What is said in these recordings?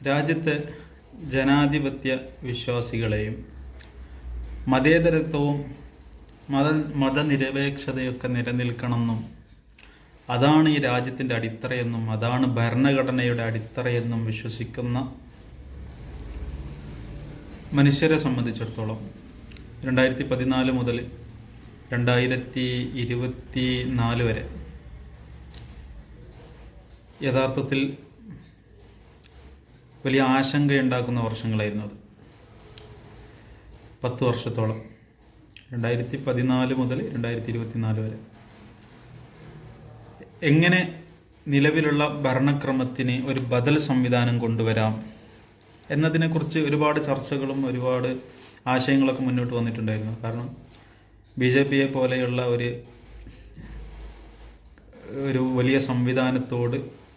രാജ്യത്തെ ജനാധിപത്യ വിശ്വാസികളെയും മതേതരത്വവും മത മതനിരപേക്ഷതയൊക്കെ നിലനിൽക്കണമെന്നും അതാണ് ഈ രാജ്യത്തിന്റെ അടിത്തറയെന്നും അതാണ് ഭരണഘടനയുടെ അടിത്തറയെന്നും വിശ്വസിക്കുന്ന മനുഷ്യരെ സംബന്ധിച്ചിടത്തോളം രണ്ടായിരത്തി പതിനാല് മുതൽ രണ്ടായിരത്തി ഇരുപത്തി നാല് വരെ യഥാർത്ഥത്തിൽ വലിയ ആശങ്കയുണ്ടാക്കുന്ന വർഷങ്ങളായിരുന്നു അത്. പത്ത് വർഷത്തോളം. രണ്ടായിരത്തി പതിനാല് മുതൽ രണ്ടായിരത്തി ഇരുപത്തി നാല് വരെ. എങ്ങനെ നിലവിലുള്ള ഭരണക്രമത്തിന് ഒരു ബദൽ സംവിധാനം കൊണ്ടുവരാം എന്നതിനെക്കുറിച്ച് ഒരുപാട് ചർച്ചകളും ഒരുപാട് ആശയങ്ങളൊക്കെ മുന്നോട്ട് വന്നിട്ടുണ്ടായിരുന്നു. കാരണം ബി ജെ പിയെ പോലെയുള്ള ഒരു ഒരു വലിയ സംവിധാനത്തോട്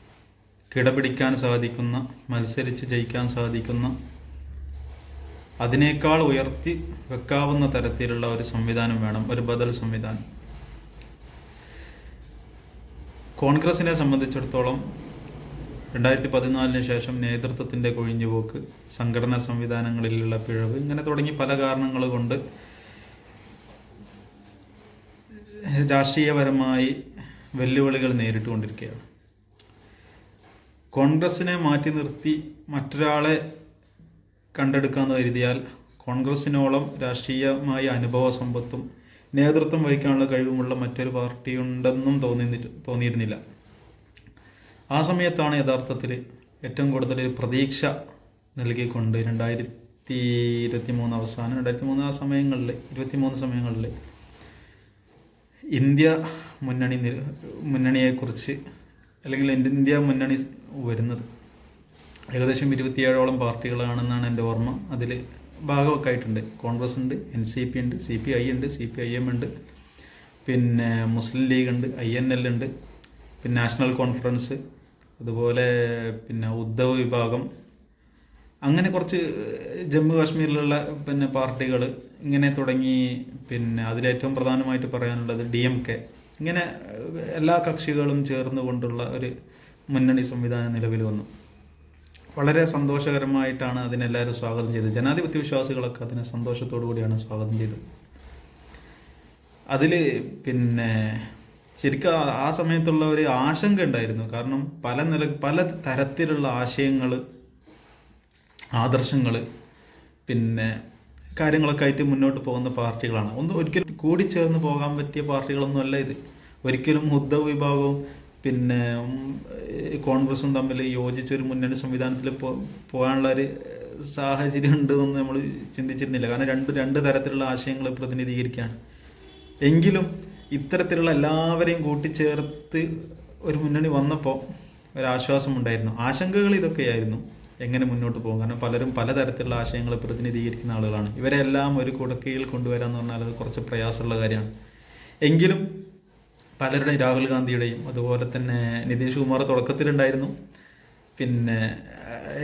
കിടപിടിക്കാൻ സാധിക്കുന്ന മത്സരിച്ച് ജയിക്കാൻ സാധിക്കുന്ന അതിനേക്കാൾ ഉയർത്തി വെക്കാവുന്ന തരത്തിലുള്ള ഒരു സംവിധാനം വേണം ഒരു ബദൽ സംവിധാനം. കോൺഗ്രസിനെ സംബന്ധിച്ചിടത്തോളം രണ്ടായിരത്തി പതിനാലിന് ശേഷം നേതൃത്വത്തിന്റെ കൊഴിഞ്ഞുപോക്ക് സംഘടനാ സംവിധാനങ്ങളിലുള്ള പിഴവ് ഇങ്ങനെ തുടങ്ങി പല കാരണങ്ങൾ കൊണ്ട് രാഷ്ട്രീയപരമായി വെല്ലുവിളികൾ നേരിട്ടുകൊണ്ടിരിക്കുകയാണ്. കോൺഗ്രസിനെ മാറ്റി നിർത്തി മറ്റൊരാളെ കണ്ടെടുക്കാമെന്ന് കരുതിയാൽ കോൺഗ്രസിനോളം രാഷ്ട്രീയമായ അനുഭവ സമ്പത്തും നേതൃത്വം വഹിക്കാനുള്ള കഴിവുമുള്ള മറ്റൊരു പാർട്ടി ഉണ്ടെന്നും തോന്നി തോന്നിയിരുന്നില്ല. ആ സമയത്താണ് യഥാർത്ഥത്തിൽ ഏറ്റവും കൂടുതൽ പ്രതീക്ഷ നൽകിക്കൊണ്ട് രണ്ടായിരത്തി ഇരുപത്തി മൂന്ന് അവസാനം രണ്ടായിരത്തി മൂന്ന് ആ സമയങ്ങളിൽ ഇരുപത്തി മൂന്ന് സമയങ്ങളിൽ ഇന്ത്യ മുന്നണി മുന്നണിയെക്കുറിച്ച് അല്ലെങ്കിൽ എന്റെ ഇന്ത്യ മുന്നണി വരുന്നത്. ഏകദേശം ഇരുപത്തിയേഴോളം പാർട്ടികളാണെന്നാണ് എന്റെ ഓർമ്മ. അതിൽ ഭാഗമൊക്കെ ആയിട്ടുണ്ട്. കോൺഗ്രസ് ഉണ്ട് എൻ സി പി ഉണ്ട് സി പി ഐ ഉണ്ട് സി പി ഐ എം ഉണ്ട്. പിന്നെ മുസ്ലിം ലീഗ് ഉണ്ട് ഐ എൻ എൽ ഉണ്ട്. പിന്നെ നാഷണൽ കോൺഫറൻസ് അതുപോലെ പിന്നെ ഉദ്ധവ് വിഭാഗം. അങ്ങനെ കുറച്ച് ജമ്മു കാശ്മീരിലുള്ള പിന്നെ പാർട്ടികൾ ഇങ്ങനെ തുടങ്ങി. പിന്നെ അതിലേറ്റവും പ്രധാനമായിട്ട് പറയാനുള്ളത് ഡി എം കെ. ഇങ്ങനെ എല്ലാ കക്ഷികളും ചേർന്നുകൊണ്ടുള്ള ഒരു മുന്നണി സംവിധാനം നിലവിൽ വന്നു. വളരെ സന്തോഷകരമായിട്ടാണ് അതിനെല്ലാവരും സ്വാഗതം ചെയ്തത്. ജനാധിപത്യ വിശ്വാസികളൊക്കെ അതിനെ സന്തോഷത്തോടു കൂടിയാണ് സ്വാഗതം ചെയ്തത്. അതിൽ പിന്നെ ശരിക്കും ആ- സമയത്തുള്ള ഒരു ആശങ്ക ഉണ്ടായിരുന്നു. കാരണം പല നില പല തരത്തിലുള്ള ആശയങ്ങൾ ആദർശങ്ങൾ പിന്നെ കാര്യങ്ങളൊക്കെ ആയിട്ട് മുന്നോട്ട് പോകുന്ന പാർട്ടികളാണ്. ഒന്ന് ഒരിക്കലും കൂടി ചേർന്ന് പോകാൻ പറ്റിയ പാർട്ടികളൊന്നും അല്ല ഇത്. ഒരിക്കലും ഉദ്ധവ് വിഭാഗവും പിന്നെ കോൺഗ്രസും തമ്മിൽ യോജിച്ചൊരു മുന്നണി സംവിധാനത്തിൽ പോകാനുള്ള ഒരു സാഹചര്യം ഉണ്ടെന്ന് നമ്മൾ ചിന്തിച്ചിരുന്നില്ല. കാരണം രണ്ട് രണ്ട് തരത്തിലുള്ള ആശയങ്ങൾ പ്രതിനിധീകരിക്കുകയാണ്. എങ്കിലും ഇത്തരത്തിലുള്ള എല്ലാവരെയും കൂട്ടിച്ചേർത്ത് ഒരു മുന്നണി വന്നപ്പോൾ ഒരാശ്വാസം ഉണ്ടായിരുന്നു ആശങ്കകൾ ഇതൊക്കെയായിരുന്നു. എങ്ങനെ മുന്നോട്ട് പോകും? കാരണം പലരും പലതരത്തിലുള്ള ആശയങ്ങൾ പ്രതിനിധീകരിക്കുന്ന ആളുകളാണ്. ഇവരെല്ലാം ഒരു കുടക്കീഴിൽ കൊണ്ടുവരാന്ന് പറഞ്ഞാൽ അത് കുറച്ച് പ്രയാസമുള്ള കാര്യമാണ്. എങ്കിലും പലരുടെയും രാഹുൽ ഗാന്ധിയുടെയും അതുപോലെ തന്നെ നിതീഷ് കുമാർ തുടക്കത്തിലുണ്ടായിരുന്നു. പിന്നെ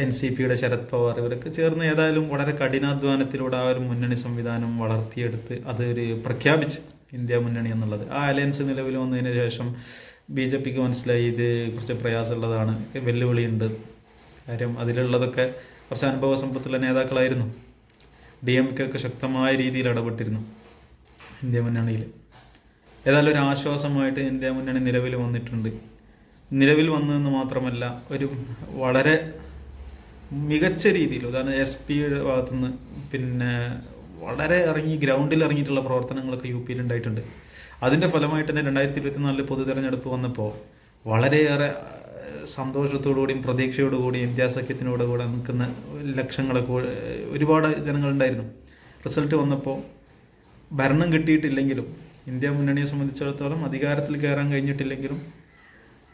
എൻ സി പിയുടെ ശരത് പവാർ ഇവരൊക്കെ ചേർന്ന് ഏതായാലും വളരെ കഠിനാധ്വാനത്തിലൂടെ ആ ഒരു മുന്നണി സംവിധാനം വളർത്തിയെടുത്ത് അത് ഒരു പ്രഖ്യാപിച്ച് ഇന്ത്യ മുന്നണി എന്നുള്ളത്. ആ അലയൻസ് നിലവിൽ വന്നതിന് ശേഷം ബി ജെ പിക്ക് മനസ്സിലായി ഇത് കുറച്ച് പ്രയാസമുള്ളതാണ്. വെല്ലുവിളിയുണ്ട്. കാര്യം അതിലുള്ളതൊക്കെ കുറച്ച് അനുഭവ സമ്പത്തുള്ള നേതാക്കളായിരുന്നു. ഡി എം കെ ഒക്കെ ശക്തമായ രീതിയിൽ ഇടപെട്ടിരുന്നു ഇന്ത്യ മുന്നണിയിൽ. ഏതായാലും ഒരു ആശ്വാസമായിട്ട് ഇന്ത്യ മുന്നണി നിലവിൽ വന്നിട്ടുണ്ട്. നിലവിൽ വന്നതെന്ന് മാത്രമല്ല ഒരു വളരെ മികച്ച രീതിയിൽ ഉദാഹരണം എസ് പിയുടെ ഭാഗത്തുനിന്ന് പിന്നെ വളരെ ഇറങ്ങി ഗ്രൗണ്ടിൽ ഇറങ്ങിയിട്ടുള്ള പ്രവർത്തനങ്ങളൊക്കെ യു പിയിൽ ഉണ്ടായിട്ടുണ്ട്. അതിന്റെ ഫലമായിട്ട് തന്നെ രണ്ടായിരത്തി ഇരുപത്തിനാലിൽ പൊതു തെരഞ്ഞെടുപ്പ് വന്നപ്പോൾ വളരെയേറെ സന്തോഷത്തോടുകൂടിയും പ്രതീക്ഷയോടുകൂടിയും ഇന്ത്യ സഖ്യത്തിനോട് കൂടെ നിൽക്കുന്ന ലക്ഷങ്ങളൊക്കെ ഒരുപാട് ജനങ്ങളുണ്ടായിരുന്നു. റിസൾട്ട് വന്നപ്പോൾ ഭരണം കിട്ടിയിട്ടില്ലെങ്കിലും ഇന്ത്യ മുന്നണിയെ സംബന്ധിച്ചിടത്തോളം അധികാരത്തിൽ കയറാൻ കഴിഞ്ഞിട്ടില്ലെങ്കിലും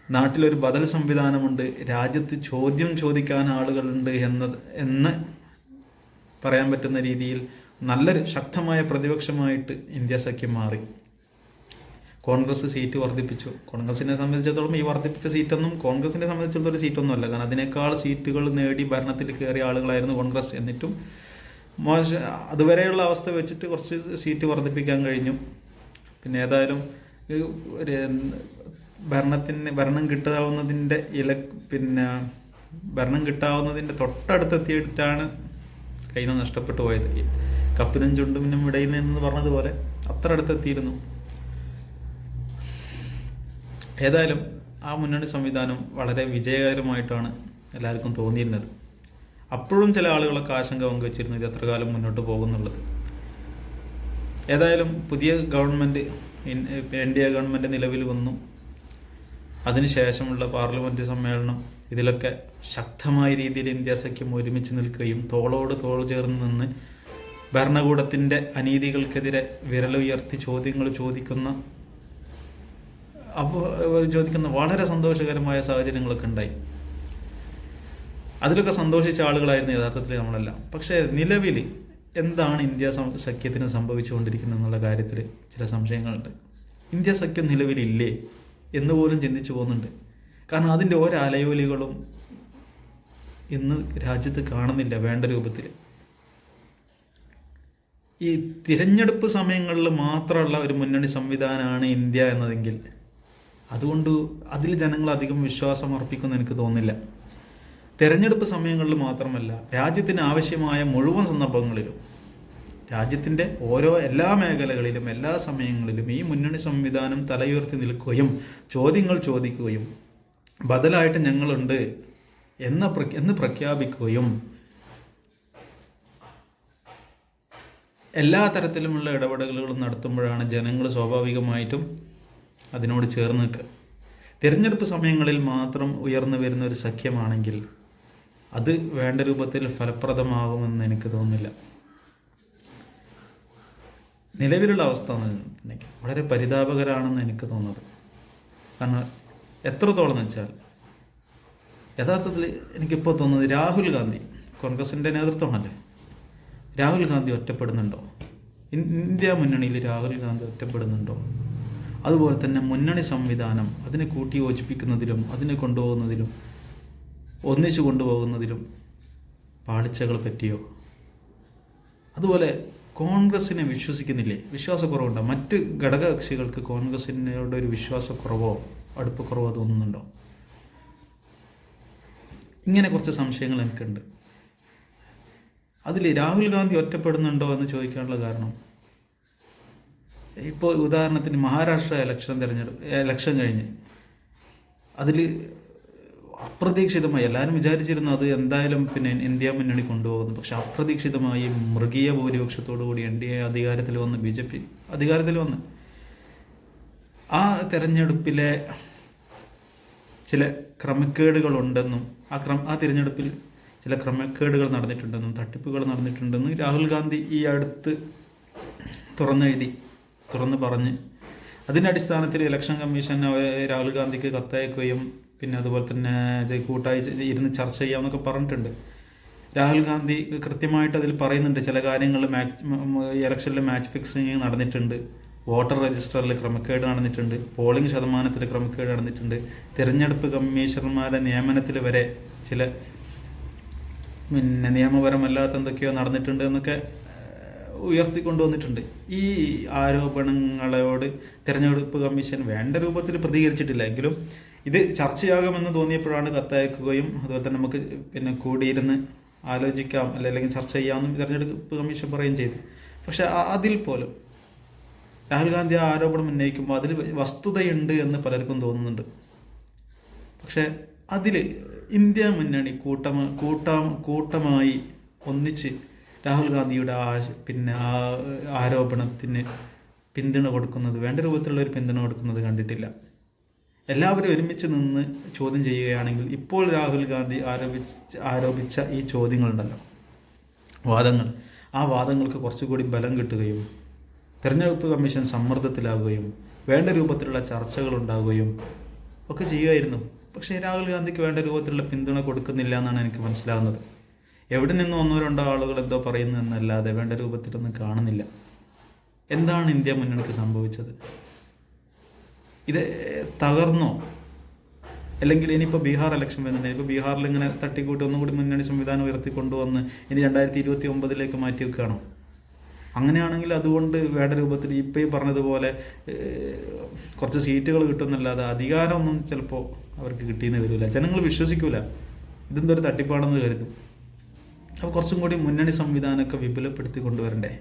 നാട്ടിലൊരു ബദൽ സംവിധാനമുണ്ട് രാജ്യത്ത് ചോദ്യം ചോദിക്കാൻ ആളുകളുണ്ട് എന്നത് എന്ന് പറയാൻ പറ്റുന്ന രീതിയിൽ നല്ലൊരു ശക്തമായ പ്രതിപക്ഷമായിട്ട് ഇന്ത്യ സഖ്യം മാറി. കോൺഗ്രസ് സീറ്റ് വർദ്ധിപ്പിച്ചു. കോൺഗ്രസിനെ സംബന്ധിച്ചിടത്തോളം ഈ വർദ്ധിപ്പിച്ച സീറ്റൊന്നും കോൺഗ്രസിനെ സംബന്ധിച്ചിടത്തോളം സീറ്റൊന്നും അല്ല. കാരണം അതിനേക്കാൾ സീറ്റുകൾ നേടി ഭരണത്തിൽ കയറിയ ആളുകളായിരുന്നു കോൺഗ്രസ്. എന്നിട്ടും മോശ അതുവരെയുള്ള അവസ്ഥ വെച്ചിട്ട് കുറച്ച് സീറ്റ് വർദ്ധിപ്പിക്കാൻ കഴിഞ്ഞു. പിന്നെ ഏതായാലും ഭരണത്തിന് ഭരണം കിട്ടാവുന്നതിന്റെ ഇല പിന്നെ ഭരണം കിട്ടാവുന്നതിന്റെ തൊട്ടടുത്തെത്തിയിട്ടാണ് കയ്യിൽ നിന്ന് നഷ്ടപ്പെട്ടു പോയത്. കപ്പിനും ചുണ്ടുമിനും ഇടയിൽ നിന്ന് പറഞ്ഞതുപോലെ അത്ര അടുത്തെത്തിയിരുന്നു ഏതായാലും ആ മുന്നണി സംവിധാനം വളരെ വിജയകരമായിട്ടാണ് എല്ലാവർക്കും തോന്നിയിരുന്നത്. അപ്പോഴും ചില ആളുകളൊക്കെ ആശങ്ക പങ്കുവച്ചിരുന്നു ഇത് എത്ര കാലം മുന്നോട്ട് പോകുന്നുള്ളത്. ഏതായാലും പുതിയ government N D A government നിലവിൽ വന്നു. അതിനുശേഷമുള്ള പാർലമെന്റ് സമ്മേളനം ഇതിലൊക്കെ ശക്തമായ രീതിയിൽ ഇന്ത്യ സഖ്യം ഒരുമിച്ച് നിൽക്കുകയും തോളോട് തോൾ ചേർന്ന് നിന്ന് ഭരണകൂടത്തിന്റെ അനീതികൾക്കെതിരെ വിരലുയർത്തി ചോദ്യങ്ങൾ ചോദിക്കുന്ന അപ്പോൾ ചോദിക്കുന്ന വളരെ സന്തോഷകരമായ സാഹചര്യങ്ങളൊക്കെ ഉണ്ടായി. അതിലൊക്കെ സന്തോഷിച്ച ആളുകളായിരുന്നു യഥാർത്ഥത്തിൽ നമ്മളെല്ലാം. പക്ഷേ നിലവിൽ എന്താണ് ഇന്ത്യ സഖ്യത്തിന് സംഭവിച്ചുകൊണ്ടിരിക്കുന്നത് എന്നുള്ള കാര്യത്തിൽ ചില സംശയങ്ങളുണ്ട്. ഇന്ത്യ സഖ്യം നിലവിലില്ലേ എന്ന് പോലും ചിന്തിച്ചു പോകുന്നുണ്ട്. കാരണം അതിന്റെ ഓരോ അലയോലികളും ഇന്ന് രാജ്യത്ത് കാണുന്നില്ല വേണ്ട രൂപത്തിൽ ഈ തിരഞ്ഞെടുപ്പ് സമയങ്ങളിൽ മാത്രമുള്ള ഒരു മുന്നണി സംവിധാനമാണ് ഇന്ത്യ എന്നതെങ്കിൽ അതുകൊണ്ട് അതിൽ ജനങ്ങൾ അധികം വിശ്വാസം അർപ്പിക്കുമെന്ന് എനിക്ക് തോന്നുന്നില്ല. തെരഞ്ഞെടുപ്പ് സമയങ്ങളിൽ മാത്രമല്ല രാജ്യത്തിന് ആവശ്യമായ മുഴുവൻ സന്ദർഭങ്ങളിലും രാജ്യത്തിന്റെ ഓരോ എല്ലാ മേഖലകളിലും എല്ലാ സമയങ്ങളിലും ഈ മുന്നണി സംവിധാനം തലയുയർത്തി നിൽക്കുകയും ചോദ്യങ്ങൾ ചോദിക്കുകയും ബദലായിട്ട് ഞങ്ങളുണ്ട് എന്ന എന്ന് പ്രഖ്യാപിക്കുകയും എല്ലാ തരത്തിലുമുള്ള ഇടപെടലുകളും നടത്തുമ്പോഴാണ് ജനങ്ങൾ സ്വാഭാവികമായിട്ടും അതിനോട് ചേർന്ന് നിൽക്കുക തിരഞ്ഞെടുപ്പ് സമയങ്ങളിൽ മാത്രം ഉയർന്നു വരുന്ന ഒരു സഖ്യമാണെങ്കിൽ അത് വേണ്ട രൂപത്തിൽ ഫലപ്രദമാകുമെന്ന് എനിക്ക് തോന്നുന്നില്ല. നിലവിലുള്ള അവസ്ഥ വളരെ പരിതാപകരാണെന്ന് എനിക്ക് തോന്നുന്നത്. കാരണം എത്രത്തോളം എന്ന് വെച്ചാൽ യഥാർത്ഥത്തിൽ എനിക്കിപ്പോൾ തോന്നുന്നത് രാഹുൽ ഗാന്ധി കോൺഗ്രസിന്റെ നേതൃത്വമാണല്ലേ? രാഹുൽ ഗാന്ധി ഒറ്റപ്പെടുന്നുണ്ടോ? ഇന്ത്യ മുന്നണിയിൽ രാഹുൽ ഗാന്ധി ഒറ്റപ്പെടുന്നുണ്ടോ? അതുപോലെ തന്നെ മുന്നണി സംവിധാനം അതിനെ കൂട്ടി യോജിപ്പിക്കുന്നതിലും അതിനെ കൊണ്ടുപോകുന്നതിലും ഒന്നിച്ചു കൊണ്ടുപോകുന്നതിലും പാളിച്ചകൾ പറ്റിയോ? അതുപോലെ കോൺഗ്രസിനെ വിശ്വസിക്കുന്നില്ലേ? വിശ്വാസക്കുറവുണ്ടോ? മറ്റ് ഘടകകക്ഷികൾക്ക് കോൺഗ്രസിനോട് ഒരു വിശ്വാസക്കുറവോ അടുപ്പക്കുറവോ തോന്നുന്നുണ്ടോ? ഇങ്ങനെ കുറച്ച് സംശയങ്ങൾ എനിക്കുണ്ട്. അതിൽ രാഹുൽ ഗാന്ധി ഒറ്റപ്പെടുന്നുണ്ടോ എന്ന് ചോദിക്കാനുള്ള കാരണം ഇപ്പോൾ ഉദാഹരണത്തിന് മഹാരാഷ്ട്ര ഇലക്ഷൻ തിരഞ്ഞെടുപ്പ് ഇലക്ഷൻ കഴിഞ്ഞ്. അതിൽ അപ്രതീക്ഷിതമായി എല്ലാവരും വിചാരിച്ചിരുന്നു അത് എന്തായാലും പിന്നെ ഇന്ത്യ മുന്നണി കൊണ്ടുപോകുന്നു. പക്ഷെ അപ്രതീക്ഷിതമായി മൃഗീയ ഭൂരിപക്ഷത്തോടു കൂടി എൻ ഡി എ അധികാരത്തിൽ വന്ന് ബി ജെ പി അധികാരത്തിൽ വന്ന്. ആ തെരഞ്ഞെടുപ്പിലെ ചില ക്രമക്കേടുകളുണ്ടെന്നും ആ ക്രമ ആ തിരഞ്ഞെടുപ്പിൽ ചില ക്രമക്കേടുകൾ നടന്നിട്ടുണ്ടെന്നും തട്ടിപ്പുകൾ നടന്നിട്ടുണ്ടെന്നും രാഹുൽ ഗാന്ധി ഈ അടുത്ത് തുറന്നെഴുതി. തുറന്ന് പറഞ്ഞ്. അതിന്റെ അടിസ്ഥാനത്തിൽ ഇലക്ഷൻ കമ്മീഷൻ രാഹുൽ ഗാന്ധിക്ക് കത്തയക്കുകയും പിന്നെ അതുപോലെ തന്നെ ഇത് കൂട്ടായി ഇരുന്ന് ചർച്ച ചെയ്യാമെന്നൊക്കെ പറഞ്ഞിട്ടുണ്ട്. രാഹുൽ ഗാന്ധി കൃത്യമായിട്ട് അതിൽ പറയുന്നുണ്ട് ചില കാര്യങ്ങൾ മാച്ച് ഇലക്ഷനിൽ മാച്ച് ഫിക്സിങ് നടന്നിട്ടുണ്ട്. വോട്ടർ രജിസ്റ്ററിൽ ക്രമക്കേട് നടന്നിട്ടുണ്ട്. പോളിംഗ് ശതമാനത്തിൽ ക്രമക്കേട് നടന്നിട്ടുണ്ട്. തിരഞ്ഞെടുപ്പ് കമ്മീഷണർമാരുടെ നിയമനത്തിൽ വരെ ചില പിന്നെ നിയമപരമല്ലാത്ത എന്തൊക്കെയോ നടന്നിട്ടുണ്ട് എന്നൊക്കെ ഉയർത്തിക്കൊണ്ടുവന്നിട്ടുണ്ട്. ഈ ആരോപണങ്ങളോട് തെരഞ്ഞെടുപ്പ് കമ്മീഷൻ വേണ്ട രൂപത്തിൽ പ്രതികരിച്ചിട്ടില്ല. എങ്കിലും ഇത് ചർച്ചയാകുമെന്ന് തോന്നിയപ്പോഴാണ് കത്തയക്കുകയും അതുപോലെ തന്നെ നമുക്ക് പിന്നെ കൂടിയിരുന്ന് ആലോചിക്കാം അല്ല അല്ലെങ്കിൽ ചർച്ച ചെയ്യാമെന്നും തെരഞ്ഞെടുപ്പ് കമ്മീഷൻ പറയുകയും ചെയ്തു. പക്ഷെ അതിൽ പോലും രാഹുൽ ഗാന്ധി ആ ആരോപണം ഉന്നയിക്കുമ്പോൾ അതിൽ വസ്തുതയുണ്ട് എന്ന് പലർക്കും തോന്നുന്നുണ്ട്. പക്ഷെ അതിൽ ഇന്ത്യ മുന്നണി കൂട്ടമ കൂട്ടം കൂട്ടമായി ഒന്നിച്ച് രാഹുൽ ഗാന്ധിയുടെ ആ പിന്നെ ആ ആരോപണത്തിന് പിന്തുണ കൊടുക്കുന്നത് വേണ്ട രൂപത്തിലുള്ള ഒരു പിന്തുണ കൊടുക്കുന്നത് കണ്ടിട്ടില്ല. എല്ലാവരും ഒരുമിച്ച് നിന്ന് ചോദ്യം ചെയ്യുകയാണെങ്കിൽ ഇപ്പോൾ രാഹുൽ ഗാന്ധി ആരോപിച്ച ആരോപിച്ച ഈ ചോദ്യങ്ങളുണ്ടല്ലോ. വാദങ്ങൾ. ആ വാദങ്ങൾക്ക് കുറച്ചുകൂടി ബലം കിട്ടുകയും തെരഞ്ഞെടുപ്പ് കമ്മീഷൻ സമ്മർദ്ദത്തിലാവുകയും വേണ്ട രൂപത്തിലുള്ള ചർച്ചകൾ ഉണ്ടാവുകയും ഒക്കെ ചെയ്യുമായിരുന്നു. പക്ഷേ രാഹുൽ ഗാന്ധിക്ക് വേണ്ട രൂപത്തിലുള്ള പിന്തുണ കൊടുക്കുന്നില്ല എന്നാണ് എനിക്ക് മനസ്സിലാകുന്നത്. എവിടെ നിന്ന് ഒന്നോ രണ്ടോ ആളുകൾ എന്തോ പറയുന്നു എന്നല്ലാതെ വേണ്ട രൂപത്തിലൊന്നും കാണുന്നില്ല. എന്താണ് ഇന്ത്യ മുന്നണിക്ക് സംഭവിച്ചത്? ഇത് തകർന്നോ? അല്ലെങ്കിൽ ഇനിയിപ്പോൾ ബീഹാർ ഇലക്ഷൻ വരുന്നുണ്ട്. ഇപ്പോൾ ബീഹാറിൽ ഇങ്ങനെ തട്ടിക്കൂട്ടി ഒന്നുകൂടി മുന്നണി സംവിധാനം ഉയർത്തിക്കൊണ്ടുവന്ന് ഇനി രണ്ടായിരത്തി ഇരുപത്തി ഒമ്പതിലേക്ക് മാറ്റി വെക്കുകയാണോ? അങ്ങനെയാണെങ്കിൽ അതുകൊണ്ട് വേണ്ട രൂപത്തിൽ ഇപ്പോൾ ഈ പറഞ്ഞതുപോലെ കുറച്ച് സീറ്റുകൾ കിട്ടുന്നല്ലാതെ അധികാരമൊന്നും ചിലപ്പോൾ അവർക്ക് കിട്ടിയെന്ന് വരില്ല. ജനങ്ങൾ വിശ്വസിക്കൂല. ഇതെന്തൊരു തട്ടിപ്പാണെന്ന് കരുതും. അപ്പോൾ കുറച്ചും കൂടി മുന്നണി സംവിധാനമൊക്കെ വിപുലപ്പെടുത്തി കൊണ്ടുവരണ്ടേ?